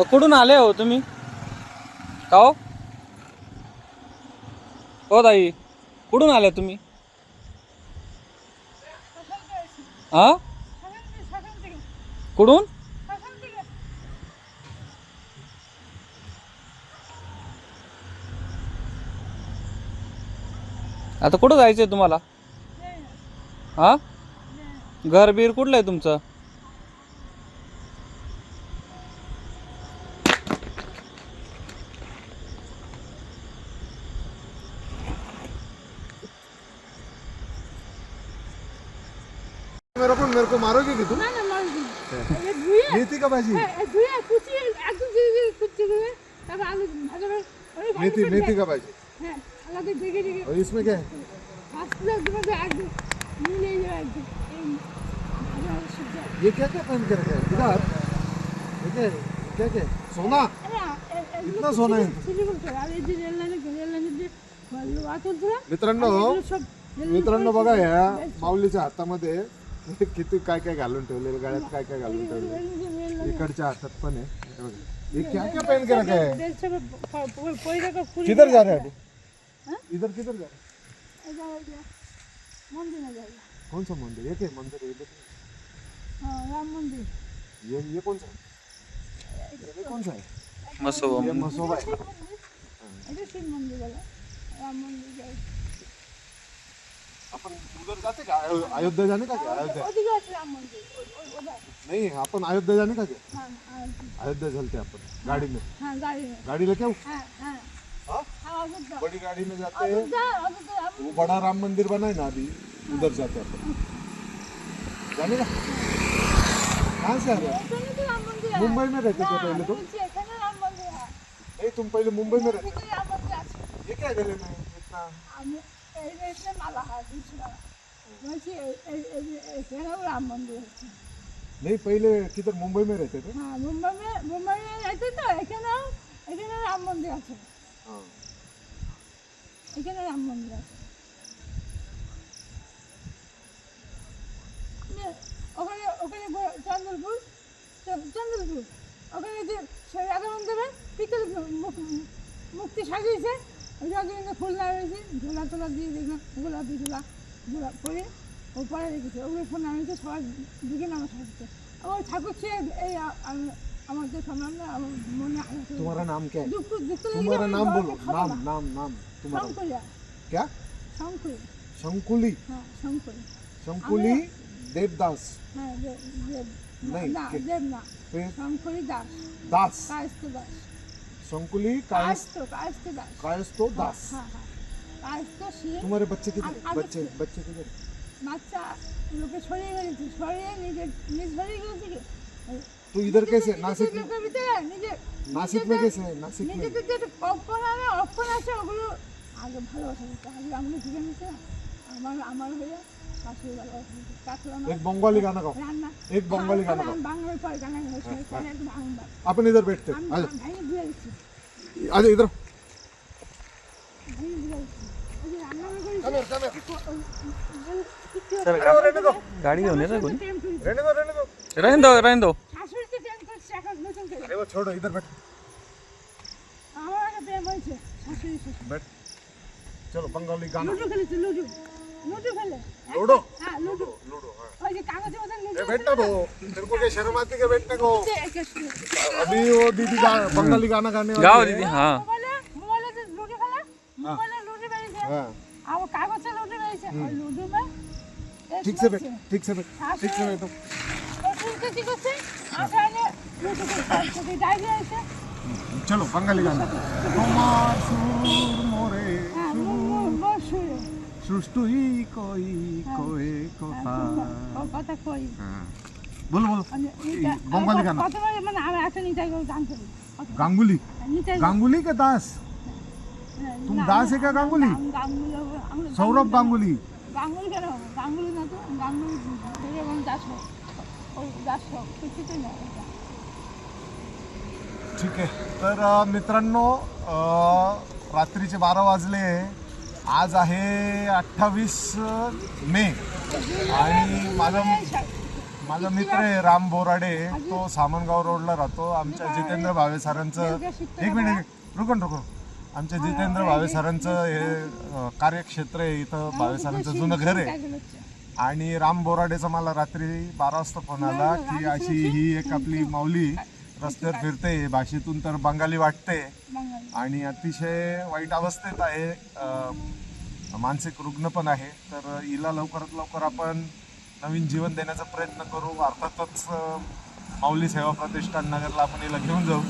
कुठून आले हो तुम्ही? का हो? हो ताई. कुठून आले तुम्ही? हा कुठून? आता कुठं जायचंय तुम्हाला? हा घर बीर कुठलं आहे तुमचं? मेथी का भाजी হ্যাঁ ধুয়ে কুচিয়ে একদম ধুয়ে ধুয়ে কুচিয়ে ধুয়ে তারপর আলু ভাজা করে ওই ভালো मेथी করে मेथी দেখ। का भाजी হ্যাঁ আলাদা দেখে দেখে और इसमें क्या है আসলে একদম একদম মিলে যাবে একদম এই ভাজা সবজি ये क्या क्या पहन के रखे हैं इधर ये क्या है? क्या क्या है? सोना इतना सोना आहे? আর এই যে রেল লাইনে রেল লাইনে যে वाचून तुला मित्रांनो सब मित्रांनो बघा या माऊलीच्या हातामध्ये किती काय काय घालून ठेवलेलं गाड्यात काय काय घालून ठेवले इकडच्या हातात पण आहे. बघा. हे क्या क्या पहन के रखा किधर जा रहे इधर किधर जा रहे? कौन सा मंदिर? एक है मंदिर है? इधर राम मंदिर। ये ये कौन सा है? ये कौन सा है? मसोबा मसोबा है। इथे शिव मंदिर राम मंदिर जायचं आपण अयोध्या जाने का? क्या अयोध्या. नहीं अपन अयोध्या जाने का? क्या अयोध्या. चलते गाड़ी में गाड़ी बड़ी गाड़ी में जाते हैं वो बड़ा राम मंदिर बना है ना अभी उधर जाते आपण. अपन जाने का? कहाँ से आ रहे हो? मुंबई में रहते थे पहले तो? नहीं तुम पहले मुंबई में रहते हो? ये क्या गले में इतना এই রেসে মালা হয় দিচ্ছিলাম বলছি এই- এই- এই- এখানেও রাম মন্দির আছে नहीं पहले किधर मुंबई में रहते थे হ্যাঁ মুম্বাই মুম্বাই আছে তো এখানেও এখানে রাম মন্দির আছে हाँ এখানে রাম মন্দির আছে যে ওখানে ওখানে ব- চন্দ্রপুর চ- চন্দ্রপুর ওখানে যে সেই রাধা মন্দিরে পিতল মু- মুক্তি সাজিয়েছে যতদিন ফুল লাগিয়েছি ধুলা তোলা দিয়ে দেখলাম গোলাপি ধুলা ধুলা করে ওপারে রেখেছে। ওগুলো ফোন নামিয়েছে সবার দিকে নামা থাকছে আবার ঠাকুর ছেড়ে এই আমার যে সম্মান আমার মনে তোমার নাম কে? তোমার নাম বলো। নাম নাম নাম তোমার শঙ্কুলিয়া কে? শঙ্কুলি শঙ্কুলি? হ্যাঁ শঙ্কুলি শঙ্কুলি দেবদাস। হ্যাঁ দেব না দেব না শঙ্কুলি দাস দাস। দাস शंकुली कायस কায়স্থ কায়স্থ দাস कायस्तो दास হ্যাঁ হ্যাঁ কায়স্থ সে तुम्हारे बच्चे किधर आगे- आगे बच्चे से। बच्चे किधर বাচ্চা লোকে ছড়িয়ে গেছে ছড়িয়ে নিজে নিজ ছড়িয়ে গেছে কি तू इधर कैसे नासिक में লোকের ভিতরে নিজে नासिक में कैसे है नासिक में নিজেদের যে অক্ষণ আছে অক্ষণ আছে ওগুলো আগে ভালোবাসা দিতে আগে আমরা ঘুরে নিতে আমার আমার হয়ে শাশুড়ি ভালোবাসা দিতে তারপর আমার एक बंगाली गाना गाओ রান্না एक बंगाली गाना আমি गाओ বাংলার পরে গানা গাইছি এখানে একদম বাংলা अपन इधर बैठते আমি आजा ভেঙে দিয়ে দিচ্ছি आजा इधर ভেঙে দিয়ে দিচ্ছি ওই যে রান্না করেছি come here, come here. Sir गाडी घेऊन ये ना कोणी প্রেম করেছি रहने दो रहने दो राहीन दो राहीन दो শাশুড়িকে প্রেম করছি এখন নতুন করে अरे वो छोड़ो इधर बैठ আমার আগে প্রেম হয়েছে শাশুড়ি শ্বশুর बैठ चलो बंगाली गाना লুডো খেলেছে লুডো লুডো খেলে लूडो হ্যাঁ লুডো लूडो हाँ ওই যে কাগজের মতন লুডো ए, बैठना दो तेरे को क्या शर्म आती है बैठने को খেলছে, একে শুয়ে। अभी वो दीदी गा, बंगाली गाना गाने वाली गाव है। दीदी हा মোবাইলে মোবাইলে যে লুডো খেলে মোবাইলে লুডো বেরিয়েছে हाँ আমার কাগজে লুডো বেরিয়েছে ওই লুডো মে ठीक से बैठ ठीक से बैठ ठीक से बैठो শ্বশুরকে কি করছে আঠানে লুডো খেলছে ডাইরি আছে चलो बंगाली गाना তোমার সুর মোরে হ্যাঁ বসুরে সৃষ্টি কই কয়ে কথা ও কথা কই বলো বলো আমি এই বঙ্গালী গান। কতবার মানে আমি একটা নিতাই করে গান করি गांगुली নিতাই गांगुली के दास तुम दास है क्या गांगुली গাঙ্গুলি হবে আমরা सौरभ गांगुली গাঙ্গুলি কেন হবে গাঙ্গুলি না তো গাঙ্গুলি থেকে এবং দাস হোক ওই দাস হোক কিছুতে না ওটা। ठीक आहे तर अ, मित्रांनो अ, रात्रीचे बारा वाजले आज आहे अठ्ठावीस मे. आणि माझं माझा मित्र आहे राम बोराडे. तो सामनगाव रोडला राहतो. आमच्या जितेंद्र भावे सरांचं एक मिनिट रुकन रुको आमच्या जितेंद्र भावे सरांचं हे कार्यक्षेत्र आहे. इथं भावे सरांचं जुनं घर आहे. आणि राम बोराडेचा मला रात्री बारा वाजता फोन आला की अशी ही एक आपली माऊली रस्त्यावर फिरते भाषेतून तर बंगाली वाटते आणि अतिशय वाईट अवस्थेत आहे. मानसिक रुग्ण पण आहे. तर हिला लवकरात लवकर आपण नवीन जीवन देण्याचा प्रयत्न करू. अर्थातच माऊली सेवा प्रतिष्ठान नगरला आपण हिला घेऊन जाऊ.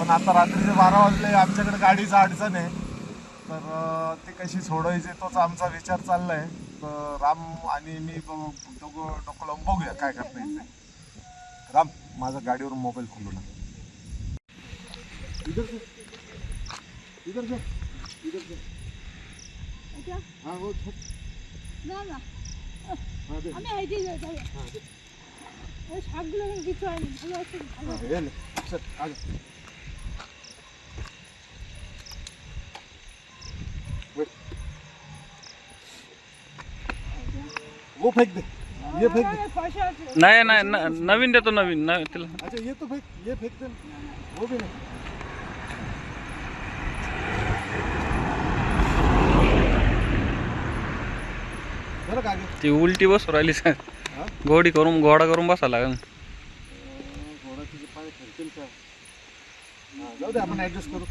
पण आता रात्रीचे बारा वाजले. आमच्याकडे गाडीचं अडचण आहे. तर ती कशी सोडवायची तोच आमचा विचार चाललाय. तर राम आणि मी दोघं डोकं लावून बघूया काय करता येईल. राम. माझा गाडीवर मोबाईल खोलून इधर से. इधर से. इधर ना ना. हाँ दे. हमें आईडी दे. दे हाँ दे अरे शाग लोग किचु आए दे. ये फेंक नाही नाही न- नवीन देतो नवीन नवीन तिला. अच्छा येतो फेक ये फेंक दे. वो ती उलटी बसू राहिली. सर घोडी करून घोडा करून बसा लागेल. घोडा तुझे जाऊ दे आपण करू.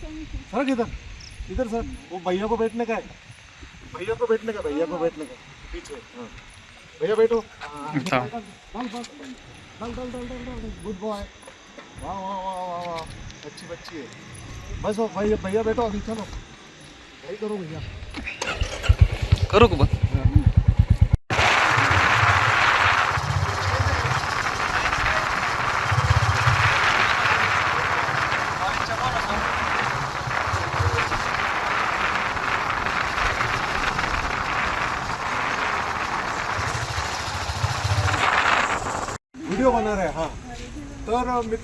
Sir sir. भैया को भेटणे का भैया को भेटणे का भैया को बैठने का पीछे। भैया बैठो. डाल डाल डाल डाल डाल गुड बॉय वाह वाह वाह वाह वाह. अच्छी बच्ची है. बस हो, भाई भैया बैठो अभी चलो. यही करो भैया. करो कुछ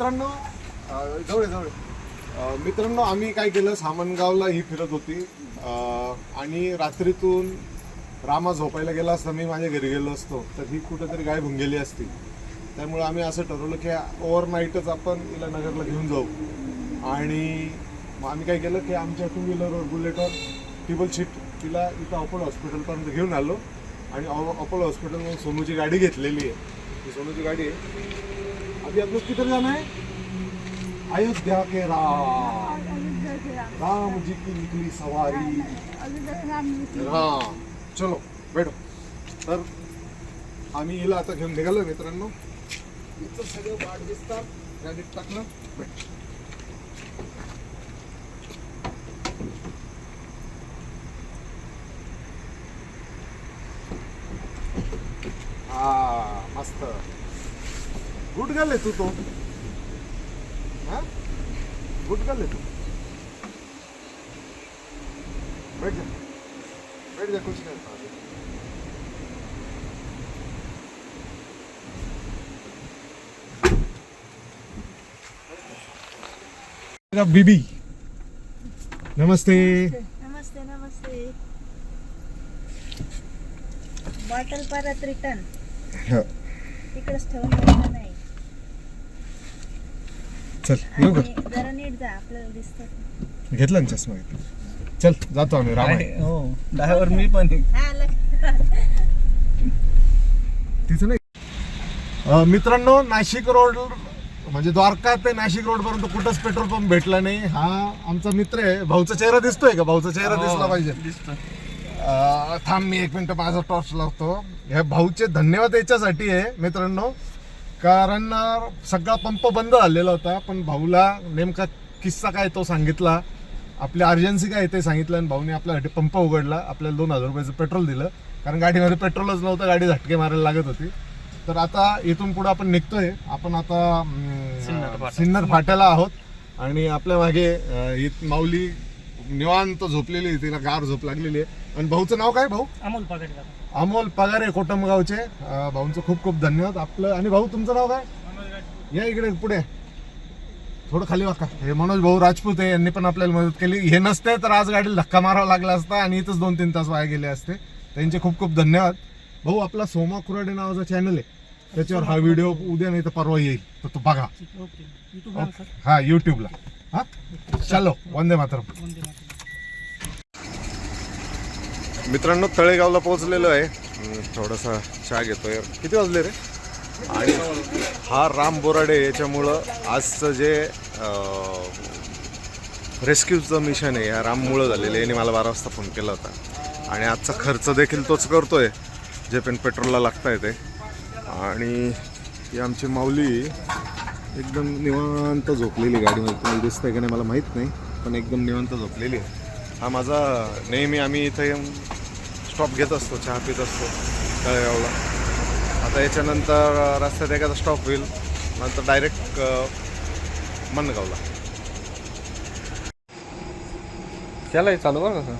मित्रांनो जवळ आहे, जवळ मित्रांनो आम्ही काय केलं सामनगावला ही फिरत होती. आणि रात्रीतून रामा झोपायला गेला असता मी माझ्या घरी गेलो असतो तर ही कुठंतरी गाय भुंगेली असती. त्यामुळे आम्ही असं ठरवलं की ओव्हरनाईटच आपण हिला नगरला घेऊन जाऊ. आणि मग आम्ही काय केलं की आमच्या टू व्हीलरवर बुलेटवर टेबल शीट तिला इथं अपोलो हॉस्पिटलपर्यंत घेऊन आलो. आणि अपोलो हॉस्पिटलमधून सोनूची गाडी घेतलेली आहे. ही सोनूची गाडी आहे. आप लोग किधर जाना है? अयोध्या के राम। अयोध्या के राम। जी की निकली सवारी। अयोध्या के राम. हा चलो बैठो। तर आम्ही हिला आता घेऊन निघालो मित्रांनो. इथं सगळं वाट दिसतात. गाडीत टाकलं. बैठ. हा मस्त आहे तू तो. हा? आहे तू. बैठ जा. बैठ जा कुछ नहीं। मेरा बीबी। नमस्ते। नमस्ते नमस्ते. बॉटल परत रिटर्न तिकडेच ठेवून चल येऊ का? आणि जरा नीट जा आपल्याला दिसत घेतला ना चष्मा घेतला. चल जातो आम्ही रामायण हो ड्रायव्हर मी पण आहे. हा तिचं नाही. अं, मित्रांनो नाशिक रोड म्हणजे द्वारका ते नाशिक रोड पर्यंत कुठंच पेट्रोल पंप भेटला नाही. हा आमचा मित्र आहे. भाऊचा चेहरा दिसतोय का? भाऊचा चेहरा दिसला पाहिजे. दिसतं. अं, थांब मी एक मिनिट माझा टॉर्च लावतो. ह्या भाऊचे धन्यवाद याच्यासाठी आहे मित्रांनो. कारण सगळा पंप बंद झालेला होता पण भाऊला नेमका किस्सा काय तो सांगितला आपली अर्जन्सी काय ते सांगितलं आणि भाऊने आपल्यासाठी पंप उघडला आपल्याला दोन हजार रुपयाचं पेट्रोल दिलं. कारण गाडीमध्ये पेट्रोलच नव्हतं गाडी झटके मारायला लागत होती. तर आता इथून पुढे आपण निघतोय. आपण आता सिन्नर फाट्याला. आहोत. आणि आपल्या मागे ही माऊली निवांत झोपलेली तिला गार झोप लागलेली आहे. आणि भाऊचं नाव काय भाऊ? अमोल पगडी अमोल पगारे कोटमगावचे. अं, भाऊंचं खूप खूप धन्यवाद. आपलं आणि भाऊ तुमचं नाव काय? या इकडे पुढे. थोडं खाली वाका. हे मनोज भाऊ राजपूत आहे यांनी पण आपल्याला मदत केली. हे नसते तर आज गाडीला धक्का मारावा लागला असता आणि इथंच दोन तीन तास वाया गेले असते. त्यांचे खूप खूप धन्यवाद. भाऊ आपला सोमा कुराडे नावाचा चॅनल आहे. त्याच्यावर हा व्हिडिओ उद्या नाही तर परवा येईल. तर तो बघा. हा युट्यूबला चलो वंदे मातरम. मित्रांनो तळेगावला पोहोचलेलो आहे. थोडासा चहा घेतोय. किती वाजले रे? आणि हा राम बोराडे याच्यामुळं आजचं जे रेस्क्यूचं मिशन आहे या राममुळं झालेलं आहे. याने मला बारा वाजता फोन केला होता. आणि आजचा खर्च देखील तोच करतोय जे पण पेट्रोलला लागतं आहे ते. आणि ही आमची माऊली एकदम निवांत झोपलेली गाडीमध्ये तुम्हाला दिसतंय का नाही मला माहीत नाही पण एकदम निवांत झोपलेली आहे. हा माझा नेहमी आम्ही इथे येऊन स्टॉप घेत असतो चहा पित असतो तळेगावला. आता याच्यानंतर रस्त्यात एखादा स्टॉप होईल नंतर डायरेक्ट मनगावला. केलाय चालू बरं का?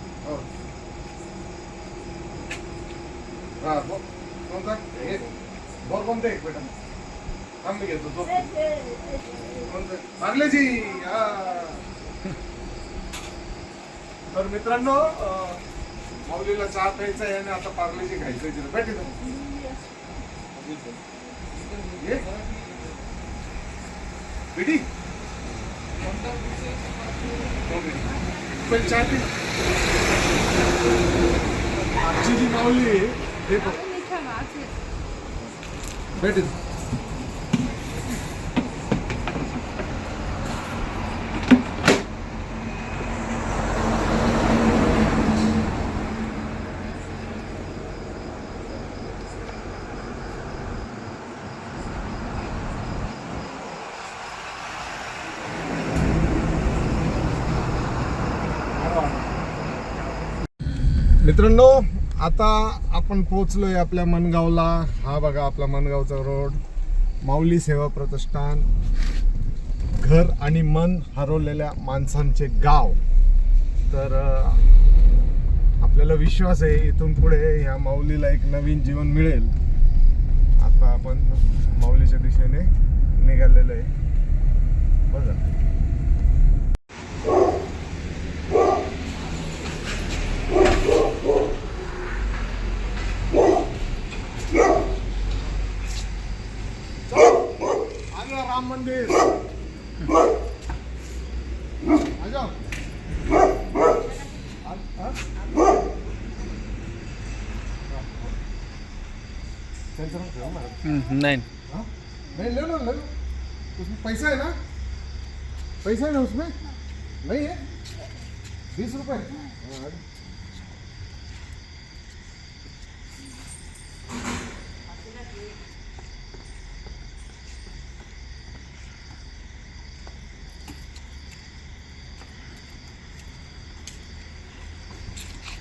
पार्लेजी तर मित्रांनो माऊलीला चहा प्यायचा आहे आणि आता पार्लेजी खायचं आहे भेट बिडी पण चहा आजची जी माऊली आहे हे बघ. मित्रांनो आता आपण पोहोचलोय आपल्या मनगावला. हा बघा आपला मनगावचा रोड. माऊली सेवा प्रतिष्ठान. घर आणि मन हरवलेल्या माणसांचे गाव. तर आपल्याला विश्वास आहे इथून पुढे ह्या माऊलीला एक नवीन जीवन मिळेल. आता आपण माऊलीच्या दिशेने निघालेलो आहे. बघा आलो राम मंदिर। आ जाओ। नाही. हाँ? नहीं ले लो ले लो उसमें पैसा है ना? पैसा है ना उसमें? नहीं है? बीस रुपए।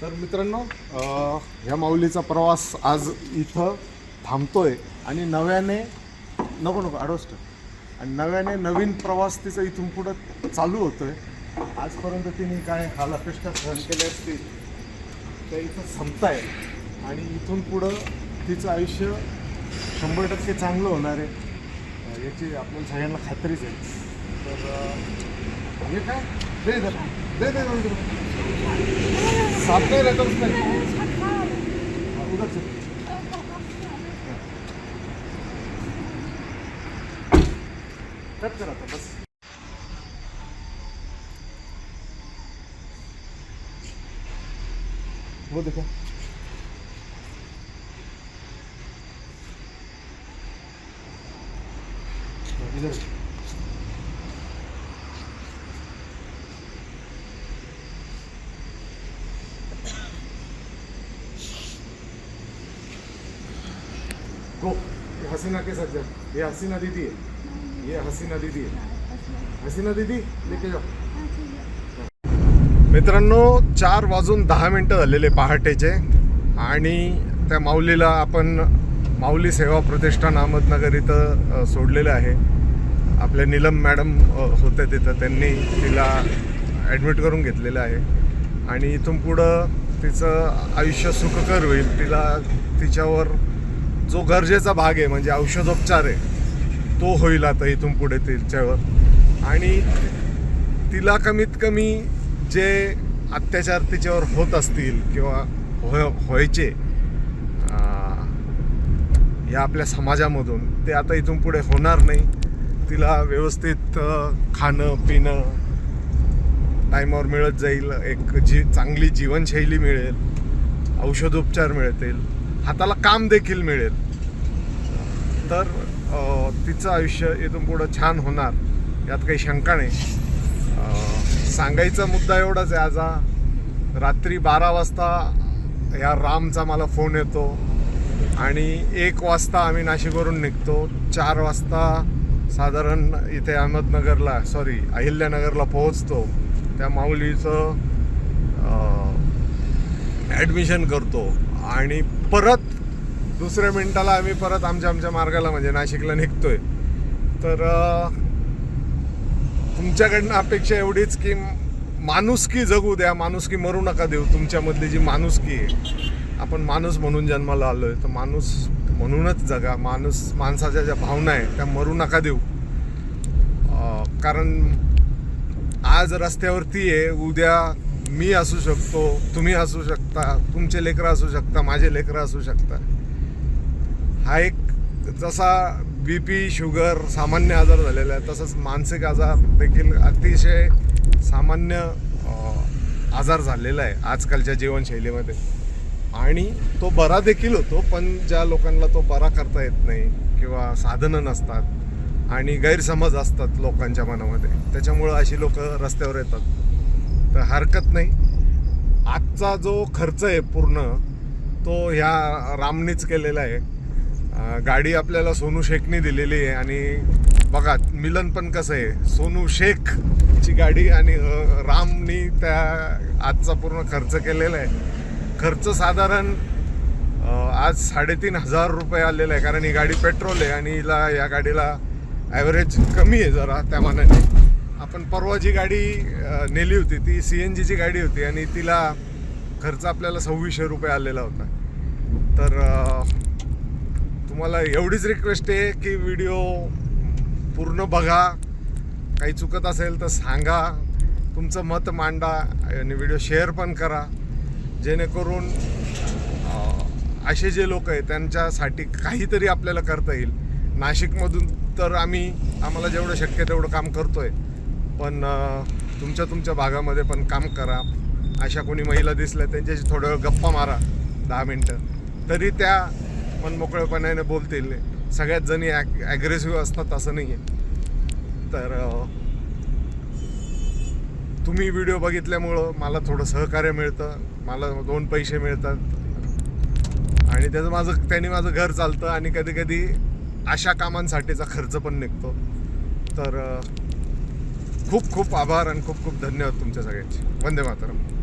तर मित्रांनो ह्या माऊलीचा प्रवास आज इथं थांबतोय आणि नव्याने नको नको अडोस्ट आणि नव्याने नवीन प्रवास तिचा इथून पुढं चालू होतोय. आजपर्यंत तिने काय हाल सहन केल्या असतील त्या इथं संपताय. आणि इथून पुढं तिचं आयुष्य शंभर टक्के चांगलं होणार आहे. याची आपल्याला सगळ्यांना खात्रीच आहे. तर हे काय? दे दे दे दे दोन रुपये. साफ रहता उसमें उधर से. कट करा था बस. वो देखो इधर गो ये हसीना के साथ जा ये हसीना दीदी है। ये हसीना दीदी है। हसीना दीदी लेके जाओ। मित्रांनो चार वाजून दहा मिनटं झालेले पहाटेचे आणि त्या माऊलीला आपण माऊली सेवा प्रतिष्ठान अहमदनगर इथं सोडलेलं आहे. आपल्या नीलम मॅडम होते होत्या तिथं. त्यांनी तिला ॲडमिट करून घेतलेलं आहे. आणि इथून पुढं तिचं आयुष्य सुखकर होईल. तिला तिच्यावर जो गरजेचा भाग आहे म्हणजे औषधोपचार आहे तो होईल आता इथून पुढे तिच्यावर. आणि तिला कमीत कमी जे अत्याचार तिच्यावर होत असतील किंवा होय व्हायचे या आपल्या समाजामधून ते आता इथून पुढे होणार नाही. तिला व्यवस्थित खाणं पिणं टाईमावर मिळत जाईल. एक जी चांगली जीवनशैली मिळेल. औषधोपचार मिळतील. हाताला काम देखील मिळेल. तर तिचं आयुष्य इथून पुढं छान होणार यात काही शंका नाही. सांगायचा मुद्दा एवढाच आहे आज हा रात्री बारा वाजता या रामचा मला फोन येतो आणि एक वाजता आम्ही नाशिकवरून निघतो. चार वाजता साधारण इथे अहमदनगरला सॉरी अहिल्यानगरला पोहोचतो. त्या माऊलीचं ॲडमिशन करतो. आणि परत दुसऱ्या मिनिटाला आम्ही परत आमच्या आमच्या मार्गाला म्हणजे नाशिकला निघतोय. तर तुमच्याकडनं अपेक्षा एवढीच की माणुसकी जगू द्या माणुसकी मरू नका देऊ. तुमच्यामधली जी माणुसकी आहे आपण माणूस म्हणून जन्माला आलो आहे तर माणूस म्हणूनच जगा. माणूस माणसाच्या ज्या भावना आहे त्या मरू नका देऊ. कारण आज रस्त्यावरती आहे उद्या मी असू शकतो तुम्ही असू शकता तुमचे लेकरं असू शकता माझे लेकरं असू शकता. हा एक जसा बी पी शुगर सामान्य आजार झालेला आहे तसंच मानसिक आजार देखील अतिशय सामान्य आजार झालेला आहे आजकालच्या जीवनशैलीमध्ये. आणि तो बरा देखील होतो पण ज्या लोकांना तो बरा करता येत नाही किंवा साधनं नसतात आणि गैरसमज असतात लोकांच्या मनामध्ये त्याच्यामुळं अशी लोकं रस्त्यावर येतात. तर हरकत नाही. आजचा जो खर्च आहे पूर्ण तो ह्या रामनीच केलेला आहे. गाडी आपल्याला सोनू शेखने दिलेली आहे आणि बघा मिलन पण कसं आहे सोनू शेखची गाडी आणि रामनी त्या आजचा पूर्ण खर्च केलेला आहे. खर्च साधारण आज साडेतीन हजार रुपये आलेला आहे कारण ही गाडी पेट्रोल आहे आणि हिला या गाडीला ॲव्हरेज कमी आहे जरा त्या मानाने. आपण परवा जी गाडी नेली होती ती सी एन जीची गाडी होती आणि तिला खर्च आपल्याला सव्वीसशे रुपये आलेला होता. तर तुम्हाला एवढीच रिक्वेस्ट आहे की व्हिडिओ पूर्ण बघा. काही चुकत असेल तर सांगा. तुमचं मत मांडा आणि व्हिडिओ शेअर पण करा. जेणेकरून असे जे लोक आहेत त्यांच्यासाठी काहीतरी आपल्याला करता येईल. नाशिकमधून तर आम्ही आम्हाला जेवढं शक्य तेवढं काम करतो आहे पण तुमच्या तुमच्या भागामध्ये पण काम करा. अशा कोणी महिला दिसल्या त्यांच्याशी थोडं वेळ गप्पा मारा दहा मिनटं. तरी त्या मनमोकळेपणाने बोलतील. सगळ्यात जणी ॲग्रेसिव्ह असतात असं नाही आहे तर तुम्ही व्हिडिओ बघितल्यामुळं मला थोडं सहकार्य मिळतं. मला दोन पैसे मिळतात. आणि त्याचं माझं त्याने माझं घर चालतं आणि कधी कधी अशा कामांसाठीचा खर्च पण निघतो. तर खूप खूप आभार आणि खूप खूप धन्यवाद तुमच्या सगळ्यांचे. वंदे मातरम.